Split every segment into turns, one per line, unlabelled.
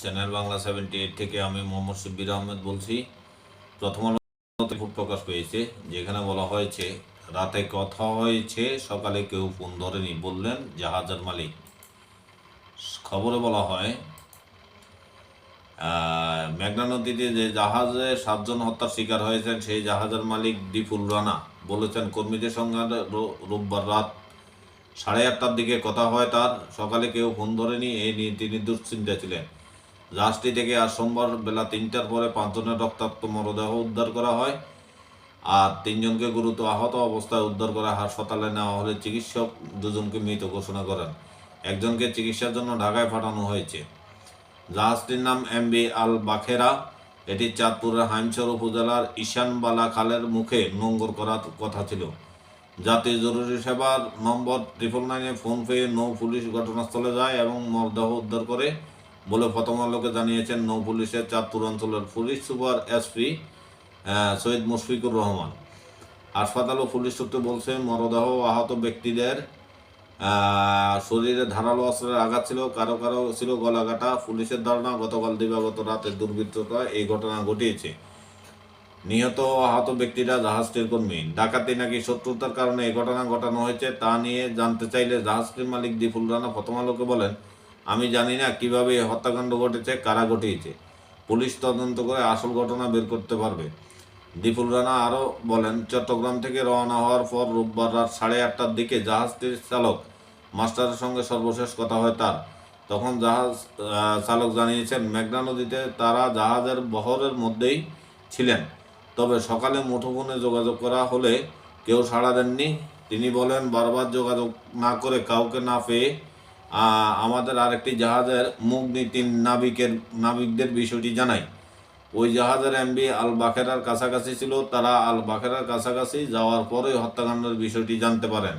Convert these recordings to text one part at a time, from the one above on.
Channel Bangla seventy eight থেকে আমি মোহাম্মদ শিব্বির আহমেদ বলছি। প্রথম রিপোর্ট প্রকাশ পেয়েছে, যেখানে বলা হয়েছে, রাতে কথা হয়েছে, সকালে কেউ ফোন ধরেনি বললেন জাহাজের মালিক। খবরে বলা হয় মেঘনা নদীতে যে জাহাজে সাতজন হত্যার শিকার হয়েছেন, সেই জাহাজের মালিক দিপুল রানা। বলেছেন, কর্মীদের সঙ্গে রোববার রাত সাড়ে আটটার দিকে কথা হয় তার। সকালে কেউ ফোন ধরেনি, এই নিয়ে তিনি দুশ্চিন্তা ছিলেন। জাহাজটি থেকে আজ সোমবার বেলা তিনটার পরে পাঁচজনের রক্তাক্ত মরদেহ উদ্ধার করা হয় আর তিনজনকে গুরুতর আহত অবস্থায় উদ্ধার করা হাসপাতালে নেওয়া হলে চিকিৎসক দুজনকে মৃত ঘোষণা করেন। একজনকে চিকিৎসার জন্য ঢাকায় পাঠানো হয়েছে। জাহাজটির নাম এমবি আল বাখেরা। এটি চাঁদপুরের হাইমচর উপজেলার ঈশানবালা খালের মুখে নোঙ্গর করার কথা ছিল। জাতীয় জরুরি সেবার নম্বর ট্রিপল নাইনে ফোন পেয়ে নৌ পুলিশ ঘটনাস্থলে যায় এবং মরদেহ উদ্ধার করে বলে প্রথম আলোকে জানিয়েছেন নৌ পুলিশের চাঁদপুর অঞ্চলের police super SP Syed Mushfiqur Rahman. হাসপাতাল ও পুলিশ সূত্রে বলছে, মরদেহ আহত ব্যক্তিদের শরীরে ধারালো অস্ত্রের আঘাত ছিল, কারও কারও ছিল গলাকাটা। পুলিশের ধারণা, গতকাল দিবাগত রাতে দুর্বৃত্তরা এই ঘটনা ঘটিয়েছে। নিহত ও আহত ব্যক্তিরা জাহাজটির কর্মী। ডাকাতি নাকি শত্রুতার কারণে এই ঘটনা ঘটানো হয়েছে তা নিয়ে জানতে চাইলে জাহাজটির মালিক দিপুল রানা প্রথম আলোকে বলেন, আমি জানি না কীভাবে হত্যাকাণ্ড ঘটেছে, কারা ঘটিয়েছে। পুলিশ তদন্ত করে আসল ঘটনা বের করতে পারবে। দীপুল রানা আরও বলেন, চট্টগ্রাম থেকে রওনা হওয়ার পর রোববার রাত সাড়ে আটটার দিকে জাহাজটির চালক মাস্টারের সঙ্গে সর্বশেষ কথা হয় তার। তখন জাহাজ চালক জানিয়েছেন, মেঘনা নদীতে তারা জাহাজের বহরের মধ্যেই ছিলেন। তবে সকালে মুঠোফোনে যোগাযোগ করা হলে কেউ সাড়া দেননি। তিনি বলেন, বারবার যোগাযোগ না করে কাউকে না পেয়ে আমাদের আরেকটি জাহাজের মুখ নীতির নাবিকের, নাবিকদের বিষয়টি জানাই। ওই জাহাজের এমবি আল বাখেরার কাছাকাছি ছিল। তারা আল বাখেরার কাছাকাছি যাওয়ার পরেই হত্যাকাণ্ডের বিষয়টি জানতে পারেন।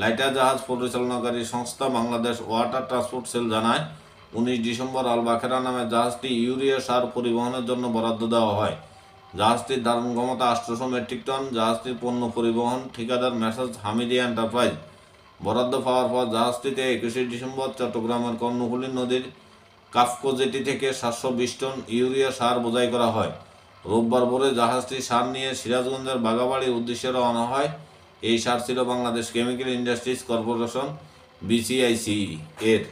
লাইটার জাহাজ পরিচালনাকারী সংস্থা বাংলাদেশ ওয়াটার ট্রান্সপোর্ট সেল জানায়, উনিশ ডিসেম্বর আল বাখেরা নামে জাহাজটি ইউরিয়া সার পরিবহনের জন্য বরাদ্দ দেওয়া হয়। জাহাজটির ধারণ ক্ষমতা আটশোশো মেট্রিক টন, জাহাজটির পণ্য পরিবহন, ঠিকাদার মেসাজ হামিদিয়া এন্টারপ্রাইজ। বরাদ্দ পাওয়ার পর জাহাজটিতে একুশে ডিসেম্বর চট্টগ্রামের কর্ণফুলী নদীর কাফকো জেটি থেকে সাতশো বিশ টন ইউরিয়া সার বোঝাই করা হয়। রোববার ভোরে জাহাজটি সার নিয়ে সিরাজগঞ্জের বাগাবাড়ির উদ্দেশ্যে রওনা হয়। এই সার ছিল Bangladesh chemical industries corporation BCIC এর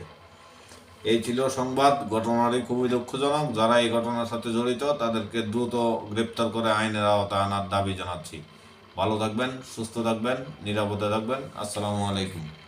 এই ছিল সংবাদ। ঘটনাটি খুবই দুঃখজনক। যারা এই ঘটনার সাথে জড়িত, তাদেরকে দ্রুত গ্রেপ্তার করে আইনের আওতায় আনার দাবি জানাচ্ছি। ভালো থাকবেন, সুস্থ থাকবেন, নিরাপদে থাকবেন। আসসালামু আলাইকুম।